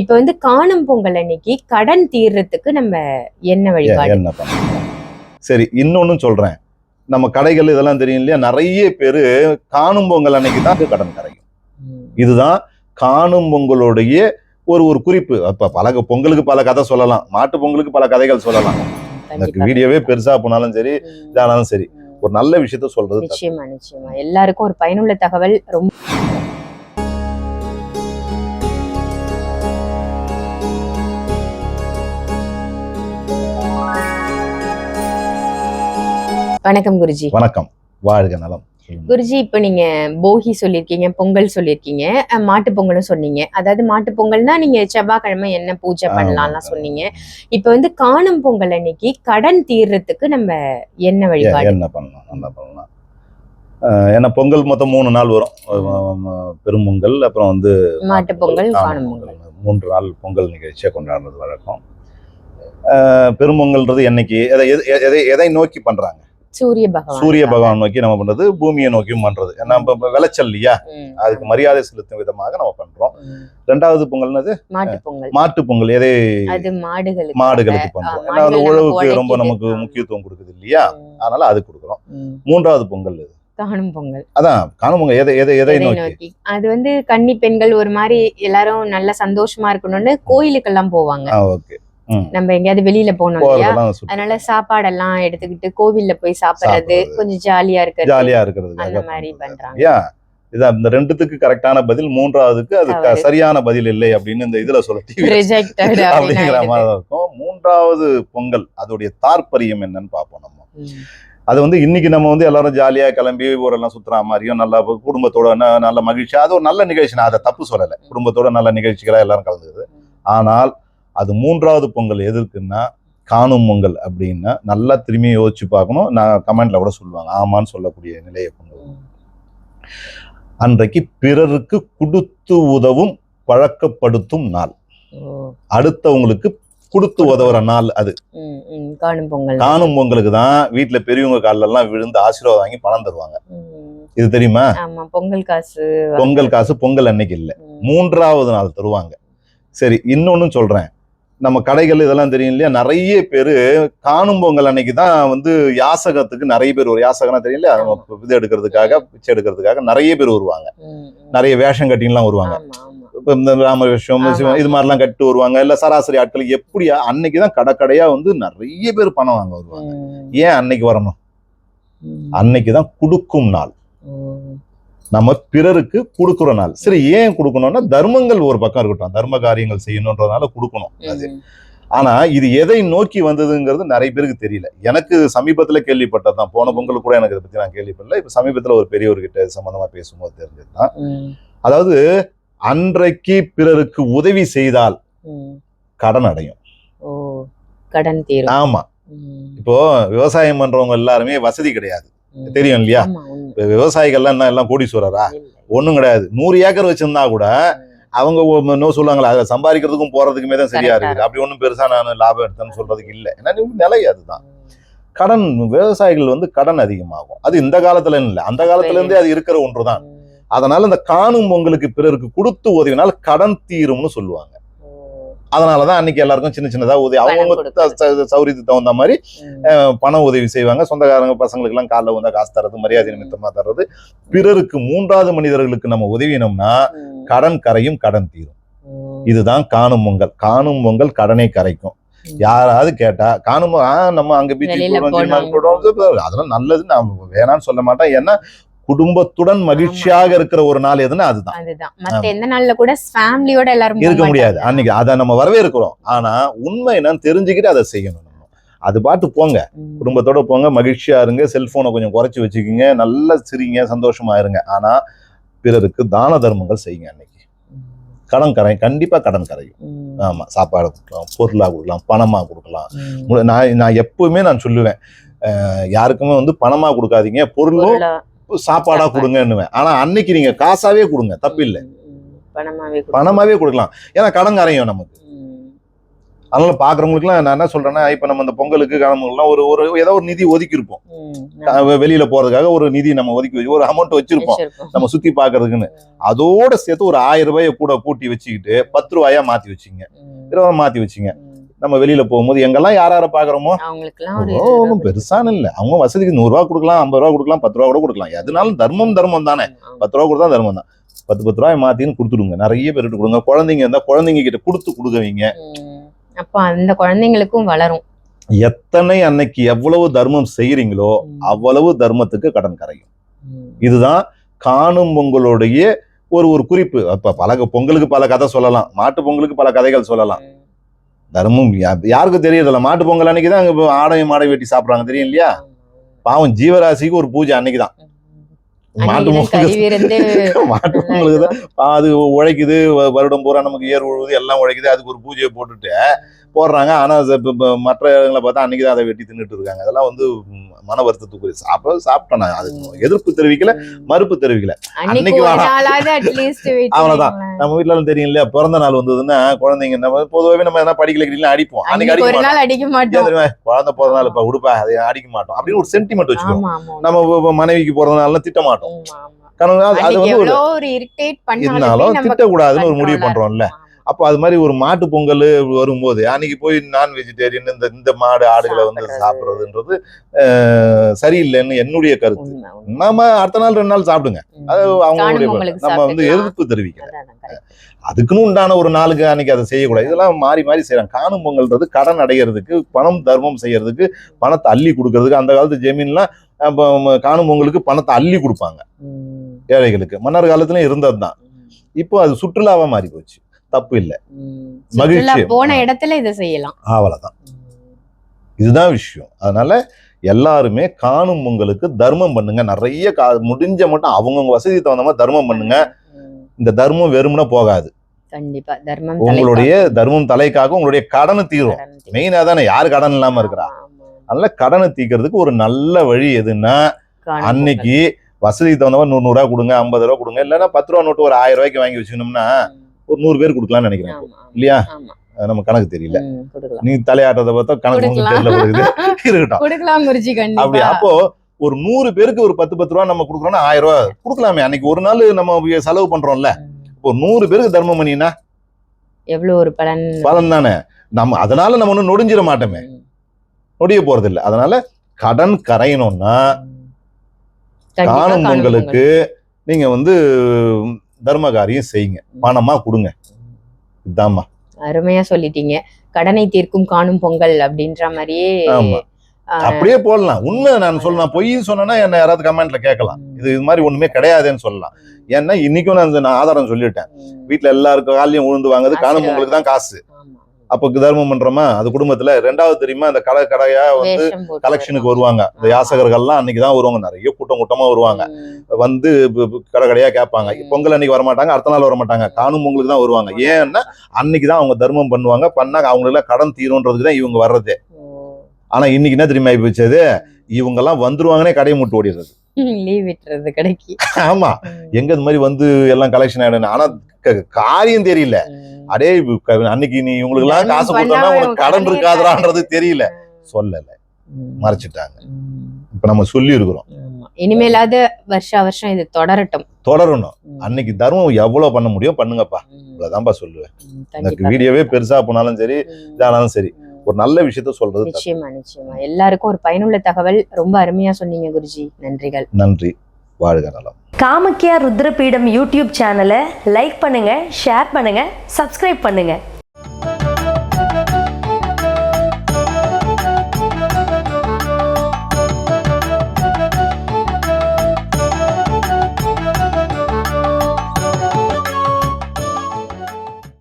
இப்ப வந்து காணும் பொங்கல் அன்னைக்கு கடன் தீர்றதுக்கு நம்ம என்ன வழிபாடு? சரி இன்னொன்னு சொல்றேன். நம்ம கடைகள் இதெல்லாம் தெரியும் இல்லையா? நிறைய பேரு காணும் பொங்கல் அன்னைக்கு தான் கடன் கரையும். இதுதான் காணும் பொங்கலுடைய ஒரு ஒரு குறிப்பு. அப்ப பல பொங்கலுக்கு பல கதை சொல்லலாம். மாட்டு பொங்கலுக்கு பல கதைகள் சொல்லலாம். வீடியோவே பெருசா போனாலும் சரி இதானாலும் சரி. ஒரு நல்ல விஷயத்த சொல்றது. நிச்சயமா நிச்சயமா. எல்லாருக்கும் ஒரு பயனுள்ள தகவல். ரொம்ப வணக்கம் குருஜி. வணக்கம். வாழ்க நலம். குருஜி இப்ப நீங்க போகி சொல்லிருக்கீங்க பொங்கல் சொல்லிருக்கீங்க அஹ், மாட்டு பொங்கலும் சொன்னீங்க. அதாவது மாட்டு பொங்கல்னா நீங்க செவ்வாய்க்கிழமை என்ன பூஜை பண்ணலாம்லாம் சொன்னீங்க. இப்ப வந்து காணும் பொங்கல் அன்னைக்கு கடன் தீர்றதுக்கு நம்ம என்ன வழிபாடு? என்ன பண்ணலாம் என்ன பண்ணலாம்? ஏன்னா பொங்கல் மொத்தம் மூணு நாள் வரும். பெரும்பொங்கல் அப்புறம் வந்து மாட்டு பொங்கல் காணும் பொங்கல். மூன்று நாள் பொங்கல் நிகழ்ச்சியை கொண்டாடுறது வழக்கம். பெரும்பொங்கல்ன்றது என்னைக்கு எதை- எதை எதை நோக்கி பண்றாங்க? சூரிய பகவான். சூரிய பகவான் நோக்கி நம்ம பண்றது பூமியை நோக்கியும் பண்றது. இப்ப விளைச்சல் இல்லையா? அதுக்கு மரியாதை செலுத்தும் விதமாக நம்ம பண்றோம். ரெண்டாவது பொங்கல்னது மாட்டு பொங்கல். மாட்டு பொங்கல். எதை மாடுகளுக்கு மாடுகளுக்கு பண்றோம். ஏன்னா உழவுக்கு ரொம்ப. நமக்கு. முக்கியத்துவம் கொடுக்குது இல்லையா? அதனால அது கொடுக்குறோம். மூன்றாவது பொங்கல் இது. காணும் பொங்கல். அதான் காணும் பொங்கல். எதை எதை எதை நோக்கி? அது வந்து கன்னி பெண்கள் ஒரு மாதிரி எல்லாரும் நல்ல சந்தோஷமா இருக்கணும்னு கோயிலுக்கெல்லாம் போவாங்க. ஓகே. நம்ம எங்கேயாவது வெளியில போனோம் இல்லையா? அதனால சாப்பாடெல்லாம் எடுத்துக்கிட்டு கோவில்ல போய் சாப்பிடுறது. கொஞ்சம் ஜாலியா இருக்கிறது. ஜாலியா இருக்கிறதுக்காக அந்த மாதிரி. பண்றாங்க. ஏன் இதான் இந்த ரெண்டுத்துக்கு கரெக்டான பதில் மூன்றாவதுக்கு அது. சரியான பதில் இல்லை அப்படின்னு இந்த இதுல சொல்ல அப்படிங்கிற மாதிரி இருக்கும். மூன்றாவது பொங்கல் அதோடைய தாற்பரியம் என்னன்னு பார்ப்போம் நம்ம. அது வந்து இன்னைக்கு நம்ம வந்து எல்லாரும் ஜாலியா கிளம்பி ஊரெல்லாம் சுத்துற மாதிரியும் நல்லா குடும்பத்தோட நல்ல மகிழ்ச்சியா அது ஒரு நல்ல நிகழ்ச்சி. நான் அதை தப்பு சொல்லலை. குடும்பத்தோட நல்ல நிகழ்ச்சிகளா எல்லாரும் கலந்துக்குது. ஆனால் அது மூன்றாவது பொங்கல் எதற்குன்னா காணும் பொங்கல் அப்படின்னா நல்லா திரும்பி யோசிச்சு பார்க்கணும். நான் கமெண்ட்ல கூட சொல்லுவாங்க ஆமான்னு சொல்லக்கூடிய நிலையை கொண்டு. அன்றைக்கு பிறருக்கு கொடுத்து உதவும் பழக்கப்படுத்தும் நாள். அடுத்தவங்களுக்கு கொடுத்து உதவுற நாள் அது. காணும் பொங்கல். காணும் பொங்கலுக்கு தான் வீட்டுல பெரியவங்க கால்ல எல்லாம் விழுந்து ஆசீர்வாதம் வாங்கி பணம் தருவாங்க. இது தெரியுமா? பொங்கல் காசு. பொங்கல் காசு பொங்கல் அன்னைக்கு இல்ல. மூன்றாவது நாள் தருவாங்க. சரி இன்னொன்னு சொல்றேன். நம்ம கடைகள் இதெல்லாம் தெரியும் இல்லையா? நிறைய பேரு காணும் பொங்கல் அன்னைக்கு தான் வந்து யாசகத்துக்கு நிறைய பேர் ஒரு யாசகம்னா தெரியும் இல்லையா? இது எடுக்கிறதுக்காக பிச்சை எடுக்கிறதுக்காக நிறைய பேர் வருவாங்க. நிறைய வேஷம் கட்டின்லாம் வருவாங்க. இப்ப இந்த ராம வேஷம் ஆமா. சிவன் இது மாதிரிலாம் கட்டு வருவாங்க. இல்ல சராசரி ஆட்கள் எப்படியா அன்னைக்கு தான் கடைக்கடையா வந்து நிறைய பேர் பணம் வாங்க வருவாங்க. ஏன் அன்னைக்கு வரணும். அன்னைக்கு தான் கொடுக்கும் நாள். நம்ம பிறருக்கு கொடுக்குற நாள். சரி ஏன் கொடுக்கணும்னா தர்மங்கள் ஒரு பக்கம் இருக்கட்டும். தர்ம காரியங்கள் செய்யணுன்றதுனால கொடுக்கணும் அது. ஆனா இது எதை நோக்கி வந்ததுங்கிறது நிறைய பேருக்கு தெரியல. எனக்கு சமீபத்துல கேள்விப்பட்டதுதான். போன பொங்கல் கூட எனக்கு இதை பத்தி நான் கேள்விப்படல. இப்ப சமீபத்துல ஒரு பெரியவர்கிட்ட சம்பந்தமா பேசும்போது தெரிஞ்சதுதான். அதாவது அன்றைக்கு பிறருக்கு உதவி செய்தால். கடன் அடையும். கடன் ஆமா. இப்போ விவசாயம் பண்றவங்க எல்லாருமே வசதி கிடையாது. தெரியும் இல்லையா? விவசாயிகள்லாம் என்ன எல்லாம் கோடீஸ்வரரா. ஒண்ணும் கிடையாது. நூறு ஏக்கர் வச்சிருந்தா கூட. அவங்க இன்னும் சொல்லுவாங்களா அதை சம்பாதிக்கிறதுக்கும் போறதுக்குமே தான் சரியா இருக்குது. அப்படி ஒன்றும் பெருசா நான் லாபம் எடுத்தேன்னு சொல்றதுக்கு இல்லை. ஏன்னா நிலை அதுதான். கடன் விவசாயிகள் வந்து கடன் அதிகமாகும். அது இந்த காலத்துல இல்லை. அந்த காலத்துல இருந்தே அது இருக்கிற ஒன்றுதான். ம். அதனால இந்த காணும் பொங்கலுக்கு பிறருக்கு கொடுத்து உதவினால் கடன் தீரும்னு சொல்லுவாங்க. அதனாலதான் அன்னைக்கு எல்லாருக்கும் சின்ன சின்னதா உதவி அவங்க. சௌரியத்துக்கு தகுந்த மாதிரி பண உதவி செய்வாங்க. சொந்தக்காரங்க பசங்களுக்கு எல்லாம் காலைல வந்தா காசு தர்றது மரியாதை நிமித்தமா தர்றது. பிறருக்கு மூன்றாவது மனிதர்களுக்கு நம்ம உதவினோம்னா. கடன் கரையும் கடன் தீரும். இதுதான் காணும் பொங்கல். காணும் பொங்கல் கடனை கரைக்கும். யாராவது கேட்டா காணும் நம்ம அங்க பீச்சுக்கு அதெல்லாம் நல்லது நான் வேணாம்னு சொல்ல மாட்டேன். ஏன்னா குடும்பத்துடன் மகிழ்ச்சியாக இருக்கிற ஒரு நாள் எதுன்னா அதுதான். அதுதான். மத்த எந்த நாள்ல கூட ஃபேமிலியோட எல்லாரும் இருக்க முடியாது. அன்னைக்கு அதை நம்ம வரவேற்கிறோம். ஆனா உண்மை என்னன்னு தெரிஞ்சுக்கிட்டு அதை செய்யணும் அது பாட்டு போங்க. குடும்பத்தோட போங்க மகிழ்ச்சியா இருங்க செல்போனை கொஞ்சம் குறைச்சு வச்சுக்கிங்க நல்லா சிரிங்க சந்தோஷமா இருங்க. ஆனா பிறருக்கு தான தர்மங்கள் செய்யுங்க அன்னைக்கு. கடன் கரை கண்டிப்பா கடன் கரையும். ஆமா சாப்பாடு கொடுக்கலாம் பொருளா கொடுக்கலாம் பணமா கொடுக்கலாம். நான் நான் எப்பவுமே நான் சொல்லுவேன். யாருக்குமே வந்து பணமா கொடுக்காதீங்க. பொருளும் பொருளா. சாப்பாடா. கொடுங்கன்னுவேன். ஆனா அன்னைக்கு நீங்க காசாவே கொடுங்க. தப்பு இல்லை. பணமாவே கொடுக்கலாம். ஏன்னா கடன் கரையும் நமக்கு. அதனால பாக்குறவங்களுக்குலாம் நான் என்ன சொல்றேன்னா இப்ப நம்ம இந்த பொங்கலுக்கு கிளம்புலாம் ஒரு ஒரு ஏதோ ஒரு நிதி ஒதுக்கி இருப்போம் வெளியில போறதுக்காக ஒரு நிதி நம்ம ஒதுக்கி வச்சு ஒரு அமௌண்ட் வச்சிருப்போம். நம்ம சுத்தி பாக்குறதுக்குன்னு. அதோட சேர்த்து ஒரு ஆயிரம் ரூபாயை கூட கூட்டி வச்சுக்கிட்டு பத்து ரூபாயா மாத்தி வச்சுங்க. இருபது மாத்தி வச்சுங்க. நம்ம வெளியில போகும்போது எங்கெல்லாம் யார் யாரை பாக்குறோமோ ஒன்றும் பெருசான இல்ல. அவங்க வசதிக்கு நூறு ரூபா கொடுக்கலாம் ஐம்பது ரூபா கொடுக்கலாம் பத்து ரூபா கூட கொடுக்கலாம். எதுனாலும் தர்மம் தர்மம் தானே. பத்து ரூபா கொடுத்தா தர்மம் தான். பத்து பத்து ரூபாய் மாத்தின்னு கொடுத்துடுங்க. நிறைய பேர்கிட்ட கொடுங்க. குழந்தைங்க இருந்தா குழந்தைங்க கிட்ட கொடுத்து கொடுக்கவீங்க. அப்ப அந்த குழந்தைங்களுக்கும் வளரும். எத்தனை அன்னைக்கு எவ்வளவு தர்மம் செய்யறீங்களோ. அவ்வளவு தர்மத்துக்கு கடன் கரையும். இதுதான் காணும் பொங்கலுடைய ஒரு ஒரு குறிப்பு. அப்ப பல பொங்கலுக்கு பல கதை சொல்லலாம். மாட்டு பொங்கலுக்கு பல கதைகள் சொல்லலாம். தர்மம் யாருக்கும் தெரியறதில்ல மாட்டு பொங்கல் அன்னைக்கு தான் அங்க ஆடையும் மாடை வெட்டி சாப்பிடுறாங்க. தெரியும் இல்லையா பாவம் ஜீவராசிக்கு ஒரு பூஜை அன்னைக்கு தான். மாட்டு பொங்கலுக்கு மாட்டு பொங்கலுக்கு தான். அது உழைக்குது. வருடம் பூரா நமக்கு ஏர் உழுவுது எல்லாம் உழைக்குது. அதுக்கு ஒரு பூஜையை போட்டுட்டு போடுறாங்க. ஆனா அது இப்ப- இப்ப மற்ற இடங்களை பார்த்தா அன்னைக்கு தான் அதை வெட்டி தின்னுட்டு இருக்காங்க. அதெல்லாம் வந்து மன வருத்தத்துக்குரிய சாப்பிட சாப்பிட்டேன் நான். அது எதிர்ப்பு தெரிவிக்கல மறுப்பு தெரிவிக்கல. அன்னைக்கு அன்னைக்கு நம்ம வீட்டுல எல்லாம் தெரியும் இல்லையா பிறந்த நாள் வந்ததுன்னா குழந்தைங்க நம்ம பொதுவாகவே நம்ம எதனா படிக்கல கிடிக்கலாம் அடிப்போம். அன்னைக்கு அடிக்க மாட்டோம். குழந்தை பிறந்த நாள் இப்ப உடுப்பா அதை அடிக்க மாட்டோம். அப்படின்னு ஒரு சென்டிமெண்ட் வச்சுக்கோம் நம்ம மனைவிக்கு பிறந்த நாள்லாம் திட்ட மாட்டோம். காரணம் அது- வந்து ஒரு இருந்தாலும் திட்டக்கூடாதுன்னு ஒரு முடிவு பண்றோம்ல. அப்போ அது மாதிரி ஒரு மாட்டு பொங்கல் வரும்போது அன்னைக்கு போய் நான் வெஜிடேரியன் இந்த இந்த மாடு ஆடுகளை வந்து சாப்பிடுறது. சாப்பிடுறதுன்றது சரியில்லைன்னு என்னுடைய கருத்து. நம்ம அடுத்த நாள் ரெண்டு நாள் சாப்பிடுங்க. அது அவங்களுடைய நம்ம வந்து. எதிர்ப்பு தெரிவிக்கல. அதுக்குன்னு உண்டான ஒரு நாளுக்கு அன்னைக்கு அதை செய்யக்கூடாது. இதெல்லாம் மாறி மாறி செய்யறாங்க காணும் பொங்கல்ன்றது கடன் அடைகிறதுக்கு பணம் தர்மம் செய்யறதுக்கு பணத்தை அள்ளி கொடுக்கறதுக்கு அந்த காலத்து ஜமீன்லாம் காணும் பொங்கலுக்கு பணத்தை அள்ளி கொடுப்பாங்க. ஏழைகளுக்கு. மன்னர் காலத்துலயும் இருந்தது தான் இப்போ அது சுற்றுலாவா மாறி போச்சு. தப்பு இல்லை. மகிழ்ச்சி. போன இடத்துல இதை செய்யலாம். அவ்வளவுதான். இதுதான் விஷயம். அதனால எல்லாருமே காணும் பொங்கலுக்கு தர்மம் பண்ணுங்க. நிறைய கா முடிஞ்ச மட்டும் அவங்கவுங்க வசதி தகுந்த மாதிரி தர்மம் பண்ணுங்க. இந்த தர்மம் வெறுமனே போகாது. கண்டிப்பா. தர்மம் உங்களுடைய தர்மம் தலைக்காக உங்களுடைய கடனை தீரும். மெயினா தானே யாரு கடன் இல்லாம இருக்கிறா. அதனால கடனை தீக்கிறதுக்கு ஒரு நல்ல வழி எதுன்னா அன்னைக்கு வசதிக்கு தகுந்த மாதிரி நூறு ரூபா கொடுங்க ஐம்பது ரூபா கொடுங்க. இல்லைன்னா பத்து ரூபா நோட்டு ஒரு ஆயிரம் ரூபாய்க்கு வாங்கி வச்சுக்கணும்னா. ஒரு நூறு பேர் கொடுக்கலாம்னு நினைக்கிறேன். இல்லையா? நம்ம கணக்கு தெரியல. நீ தலையாட்டத்தை பார்த்தா கணக்கு. தெரியல இருக்கட்டும். அப்படி அப்போ ஒரு நூறு பேருக்கு ஒரு பத்து பத்து ரூபா நம்ம கொடுக்குறோம்னா ஆயிரம் ரூபா கொடுக்கலாமே. அன்னைக்கு ஒரு நாள் நம்ம செலவு பண்றோம்ல. இப்போ நூறு பேருக்கு தர்மம் பண்ணினா எவ்வளவு ஒரு பலன்? பலன் தானே. நம்ம அதனால நம்ம ஒன்றும் நொடிஞ்சிட மாட்டோமே. நொடிய போறது இல்ல அதனால கடன் கரையணும்னா காணும் காணும் பொங்கலுக்கு நீங்க வந்து தர்ம காரியம் செய்யுங்க. பணமா கொடுங்க. இதாம்மா. அருமையா சொல்லிட்டீங்க. கடனை தீர்க்கும் காணும் பொங்கல் அப்படின்ற மாதிரியே அப்படியே போடலாம். உண்மை நான் சொல்லலாம் பொய் சொன்னேன்னா என்ன யாராவது கமெண்ட்ல கேட்கலாம். இது இது மாதிரி ஒண்ணுமே கிடையாதுன்னு சொல்லலாம். ஏன்னா இன்னைக்கும் நான் நான் ஆதாரம் சொல்லிட்டேன். வீட்டுல எல்லாருக்கும் காலையும் உழுந்து வாங்குது காணும். பொங்கலுக்கு தான் காசு. அப்போ தர்மம் பண்றோமா? அது குடும்பத்துல ரெண்டாவது தெரியுமா? இந்த கடை கடையா வந்து கலெக்ஷனுக்கு வருவாங்க. இந்த. யாசகர்கள்லாம் அன்னைக்கு தான் வருவாங்க. நிறைய கூட்டம் கூட்டமா வருவாங்க. வந்து கடை கடையா கேட்பாங்க. பொங்கல் அன்னைக்கு வர மாட்டாங்க அடுத்த நாள் வர மாட்டாங்க காணும் பொங்கலுக்கு தான் வருவாங்க. ஏன்னா அன்னைக்கு தான் அவங்க தர்மம் பண்ணுவாங்க. பண்ணா அவங்களுக்கு கடன் தீரும்ன்றதுக்கு தான் இவங்க வர்றதே. ஆனா இன்னைக்கு என்ன தெரியுமா ஆகி போச்சது இவங்க எல்லாம் வந்துருவாங்கன்னே கடையை முட்டு ஓடிடுறது. லீவ் விட்டுறது கடைக்கு. ஆமா. எங்க இந்த மாதிரி வந்து எல்லாம் கலெக்ஷன் ஆயிடும் ஆனா காரியம் தெரியல. அடே அன்னைக்கு நீ இவங்களுக்கு எல்லாம் காசு கொடுத்தா உனக்கு உனக்கு கடன் இருக்காதுறான்றது தெரியல. சொல்லல. மறைச்சிட்டாங்க. இப்ப நம்ம சொல்லி இருக்கிறோம் இனிமேலாவது வருஷா வருஷம் இது தொடரட்டும். தொடரணும். அன்னைக்கு தர்மம் எவ்வளவு பண்ண முடியும் பண்ணுங்கப்பா. இவ்வளவுதான்ப்பா சொல்லுவேன். எனக்கு. வீடியோவே பெருசா போனாலும் சரி. இதானாலும் சரி. ஒரு நல்ல விஷயத்த சொல்றது. நிச்சயமா நிச்சயமா. எல்லாருக்கும் ஒரு பயனுள்ள தகவல். ரொம்ப அருமையா சொன்னீங்க குருஜி. நன்றிகள். நன்றி. வாழ்க நலம். காமக்கியா ருத்ரபீடம் யூடியூப் சேனலை லைக் பண்ணுங்கள் ஷேர் பண்ணுங்கள் சப்ஸ்கிரைப் பண்ணுங்கள்